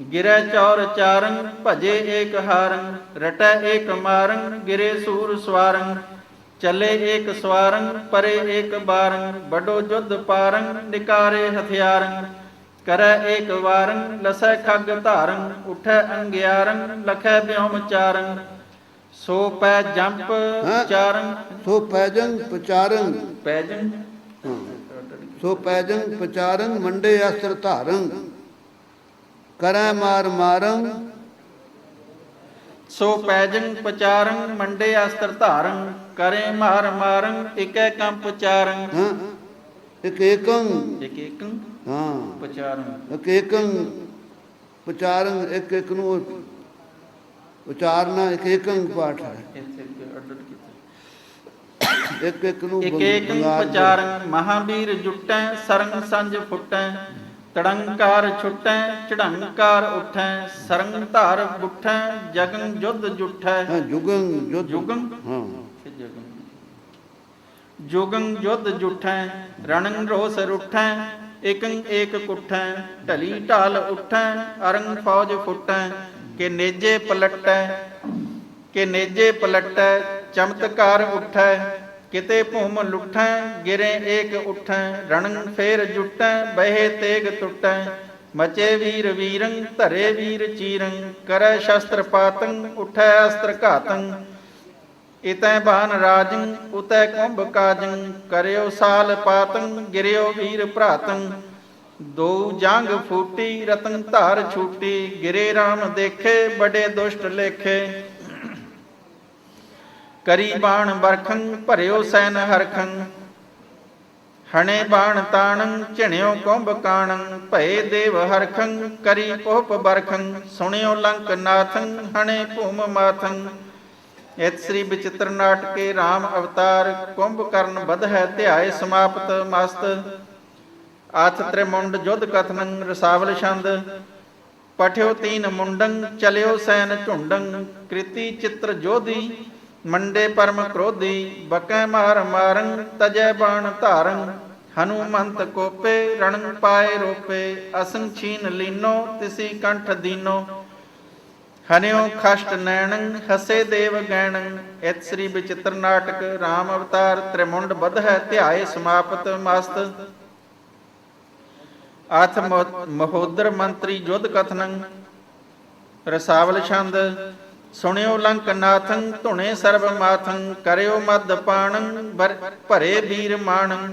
ਗਿਰੈ ਚੌਰ ਚਾਰੰ ਭਜੇ ਏਕ ਹਾਰੰ ਰਟੈ ਏਕ ਮਾਰੰ ਗਿਰੇ ਸੂਰ ਸਵਾਰੰ ਚੱਲੇ ਏਕ ਸਵਾਰੰ ਪਰੇ ਏਕ ਬਾਰੰ ਬਡੋ ਜੁਧ ਪਾਰੰ ਨਿਕਾਰੇ ਹਥਿਆਰੰ ਕਰੈ ਏਕ ਵਾਰੰ ਲਸੈ ਖੱਗ ਧਾਰੰ ਉਠੈ ਅੰਗਿਆਰੰ ਲਖੈ ਬਿਉਮ ਚਾਰੰ ਸੋ ਪੈ ਜੰਪ। ਚਾਰੰ ਸੋ ਪੈਜੰ ਪਚਾਰੰ ਪੈਜੰ ਹਾਂ। ਸੋ ਪੈਜੰ ਪਚਾਰੰ ਮੰਡੇ ਅਸਤਰ ਧਾਰੰ ਕਰੈ ਮਾਰ ਮਾਰੰ। ਸੋ ਪੈਜੰ ਪਚਾਰੰ ਮੰਡੇ ਅਸਤਰ ਧਾਰੰ ਕਰੇ ਮਾਰ ਮਾਰੰ ਇਕੈ ਕੰਪ ਚਾਰੰ। ਹਾਂ ਇਕ ਏਕੰ। ਇਕ ਏਕੰ ਹਾਂ। ਪਚਾਰੰ। ਇਕ ਏਕੰ ਪਚਾਰੰ ਇੱਕ ਇੱਕ ਨੂੰ ਉਚਾਰਨਾ ਇੱਕ ਏਕੰ ਪਾਠ ਹੈ। ਇੱਕ ਇੱਕ ਨੂੰ ਇਕ ਬੰਗ- ਏਕੰ ਬੰਗਾਲ ਚ- ਪਚਾਰੰ ਮਹਾਵੀਰ ਜੁਟੈ ਸਰੰਗ ਸੰਜ ਫੁਟੈ। ਤੜੰਕਾਰ ਛੁਟੈ ਚੜੰਕਾਰ ਉਠੈ ਸਰੰਗ ਧਾਰ ਬੁਠੈ ਜਗਨ ਜੁਧ ਜੁਠੈ। ਹਾਂ ਜੁਗੰ ਜੁਦ ਜੁਗੰ? ਹਾਂ। ਜੁਗੰ ਜੁਧ ਜੁਠੈ ਰਣੰ ਰੋਸ ਰੁਠੈ ਇਕੰ ਏਕ ਕੁਠੈ ਢਲੀ ਢਾਲ ਉਠੈ ਅਰੰਗ ਫੌਜ ਫੁਟੈ। ਕਿ ਨੇਜੇ ਪਲਟੈ ਕਿ ਨੇਜੇ ਪਲਟੈ ਚਮਤਕਾਰ ਉਠੈ ਕਿਤੇ ਭੂਮ ਲੁਠੈ, ਗਿਰੇ ਏਕ ਉਠੈ ਰਣੰ ਫੇਰ ਜੁਟੈ, ਬਹਿ ਤੇਗ ਟੁਟੈ ਮਚੇ ਵੀਰ ਵੀਰੰ, ਧਰੇ ਵੀਰ ਚੀਰੰ, ਕਰੈ ਸ਼ਸਤਰ ਪਾਤੰ, ਉਠੈ ਅਸਤਰ ਘਾਤੰ। ਇਤੈ ਬਾਨ ਰਾਜੰ, ਉਤੈ ਕੁੰਭ ਕਾਜੰ, ਕਰਿਓ ਸਾਲ ਪਾਤੰ, ਗਿਰਿਓ ਵੀਰ ਭਰਾਤੰ। ਦੋ ਜੰਗ ਫੂਟੀ, ਰਤਨ ਧਾਰ ਛੂਟੀ, ਗਿਰੇ RAM ਦੇਖੇ, ਬੜੇ ਦੁਸ਼ਟ ਲੇਖੇ। ਕਰੀ ਬਾਣ ਬਰਖੰ ਭਰਿਓ ਸੈਨ ਹਰਖੰ। ਹਣੇ ਬਾਣ ਤਾਣੰ, ਝਿਣਿਓ ਕੁੰਭ ਕਾਣੰ। ਭਏ ਦੇਵ ਹਰਖੰ, ਕਰੀ ਪੋਪ ਬਰਖੰ ਸੁਣਿਓ ਲੰਕ ਨਾਥੰ, ਹਣੇ ਭੂਮ ਮਾਥੰ। ਇਤ ਸ੍ਰੀ ਬਚਿੱਤਰ ਨਾਟਕੇ RAM ਅਵਤਾਰ, ਕੁੰਭ ਕਰਨ ਬਧ ਹੈ ਧਿਆਏ ਸਮਾਪਤ ਮਸਤ। ਆਥ ਤ੍ਰਿਮੁੰਡ ਜੁਧ ਕਥਨੰ, ਰਸਾਵਲ ਛੰਦ। ਪਠਿਓ ਤੀਨ ਮੁੰਡੰ, ਚਲਿਓ ਸੈਨ ਝੁੰਡੰ। ਕ੍ਰਿਤੀ ਚਿੱਤਰ ਜੋਧੀ ਮੰਡੇ ਪਰਮ ਕ੍ਰੋਧੀ, ਬਕੈ ਮਾਰ ਮਾਰੰ, ਤਜੈ ਬਾਣ ਧਾਰੰ। ਹਨੂਮੰਤ ਕੋਪੇ ਰਣੰ ਪਾਏ ਰੋਪੇ, ਅਸੰ ਛੀਨ ਲੀਨੋ, ਤਿਸੀ ਕੰਠ ਦੀਨੋ। ਹਨਿਓ ਖਸ਼ਟ ਨੈਣੰ, ਹਸੇ ਦੇਵ ਗੈਣੰ। ਇਤ ਸ੍ਰੀ ਬਚਿੱਤਰ ਨਾਟਕ RAM ਅਵਤਾਰ, ਤ੍ਰਿਮੁੰਡ ਬਧ ਹੈ ਧਿਆਏ ਸਮਾਪਤ ਮਸਤ। ਅਥ ਮਹੋਦਰ ਮੰਤਰੀ ਜੁਧ ਕਥਨੰ। ਰਸਾਵਲ ਛੰਦ। ਸੁਣਿਓ ਲੰਕ ਨਾਥੰ ਧੁਣੇ ਸਰਬ ਮਾਥੰ ਕਰਿਓ ਮਦ ਪਾਣੰ ਭਰੇ ਵੀਰ ਮਾਣੰ।